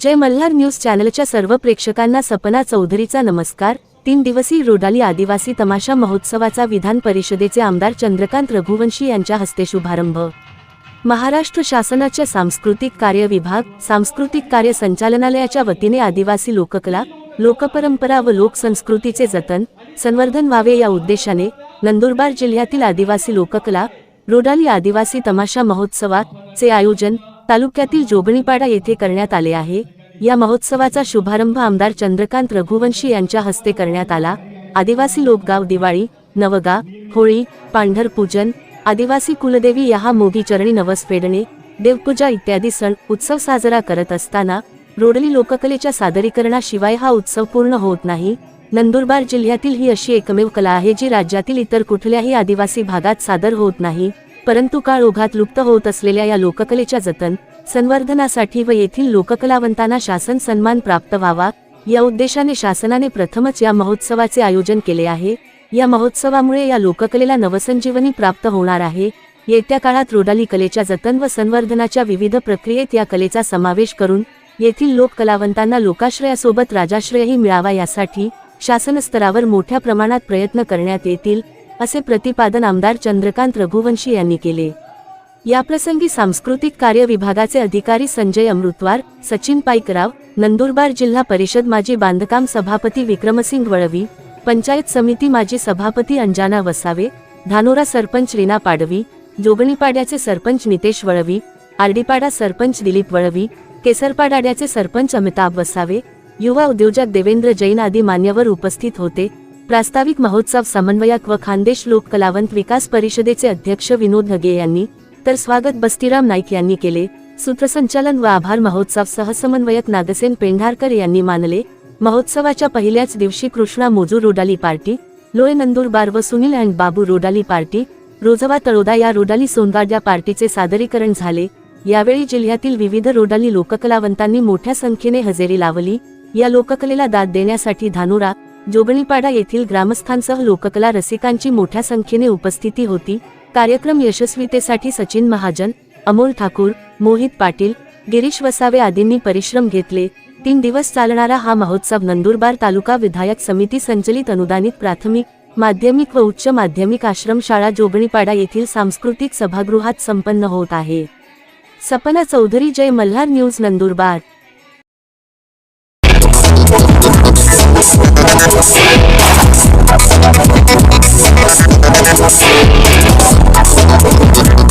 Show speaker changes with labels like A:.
A: जय Malhar news चॅनलच्या सर्व प्रेक्षकांना सपना चौधरीचा नमस्कार. तीन दिवसीय रोडाली आदिवासी तमाशा महोत्सवाचा विधान परिषदेचे आमदार चंद्रकांत रघुवंशी यांच्या हस्ते शुभारंभ. महाराष्ट्र शासनाच्या सांस्कृतिक कार्य विभाग सांस्कृतिक कार्य संचालनालयाच्या वतीने आदिवासी लोककला लोकपरंपरा व लोकसंस्कृतीचे जतन संवर्धन व्हावे या उद्देशाने नंदुरबार जिल्ह्यातील आदिवासी लोककला रोडाली आदिवासी तमाशा महोत्सवाचे आयोजन तालुक्यातील जोगणीपाडा येथे करण्यात आले आहे. या महोत्सवाचा शुभारंभ आमदार चंद्रकांत रघुवंशी यांच्या हस्ते करण्यात आला. आदिवासी लोकगाव दिवाळी नवगा होळी पांढरपूजन आदिवासी कुलदेवी या मोगी चरणी नवस फेडणे देवपूजा इत्यादी सण उत्सव साजरा करत असताना रोडली लोककलेच्या सादरीकरणाशिवाय हा उत्सव पूर्ण होत नाही. नंदुरबार जिल्ह्यातील ही अशी एकमेव कला आहे जी राज्यातील इतर कुठल्याही आदिवासी भागात सादर होत नाही. परंतु काळ ओघात लुप्त होत असलेल्या या लोककलेच्या जतन संवर्धनासाठी व येथील लोककलावंतांना शासन सन्मान प्राप्त व्हावा या उद्देशाने शासनाने प्रथमच या महोत्सवाचे आयोजन केले आहे. या महोत्सवामुळे या लोककलेला नवसंजीवनी प्राप्त होणार आहे. येत्या काळात रोडाली कलेच्या जतन व संवर्धनाच्या विविध प्रक्रियेत या कलेचा समावेश करून येथील लोककलावंतांना लोकाश्रयासोबत राजाश्रयही मिळावा यासाठी शासन स्तरावर मोठ्या प्रमाणात प्रयत्न करण्यात येतील. असे प्रतिपादन आमदार चंद्रकांत रघुवंशी यांनी केले. याप्रसंगी सांस्कृतिक कार्य विभागाचे अधिकारी संजय अमृतवार सचिन पाईकराव नंदुरबार जिल्हा परिषद माजी बांधकाम सभापती विक्रमसिंग वळवी पंचायत समिती माजी सभापती अंजाना वसावे धानोरा सरपंच रीना पाडवी जोगणीपाड्याचे सरपंच नितेश वळवी आरडीपाडा सरपंच दिलीप वळवी केसरपाडाड्याचे सरपंच अमिताभ वसावे युवा उद्योजक देवेंद्र जैन आदी मान्यवर उपस्थित होते. प्रास्ताविक महोत्सव समन्वयक व खानदेश लोक कलावंत विकास परिषदेचे अध्यक्ष विनोद हगे यांनी तर स्वागत बस्तीराम नाईक यांनी केले. सूत्रसंचालन व आभार महोत्सव सहसमन्वयक नागसेन पेंढारकर यांनी मानले. महोत्सवाच्या पहिल्याच दिवशी कृष्णा मोजू रोडाली पार्टी लोय नंदुरबार व सुनील अँड बाबू रोडाली पार्टी रोजवा तळोदा या रोडाली सोनगाड या पार्टीचे सादरीकरण झाले. यावेळी जिल्ह्यातील विविध रोडाली लोककलावंतांनी मोठ्या संख्येने हजेरी लावली. या लोककलेला दाद देण्यासाठी धानुरा जोगणीपाडा येथील ग्रामस्थांसह लोककला रसिकांची मोठ्या संख्येने उपस्थिती होती. कार्यक्रम यशस्वीतेसाठी सचिन महाजन अमोल ठाकूर मोहित पाटील गिरीश वसावे आदींनी परिश्रम घेतले. तीन दिवस चालणारा हा महोत्सव नंदुरबार तालुका विधायक समिती संचलित अनुदानित प्राथमिक माध्यमिक व उच्च माध्यमिक आश्रमशाळा जोगणीपाडा येथील सांस्कृतिक सभागृहात संपन्न होत आहे. सपना चौधरी जय मल्हार न्यूज नंदुरबार. Yeah.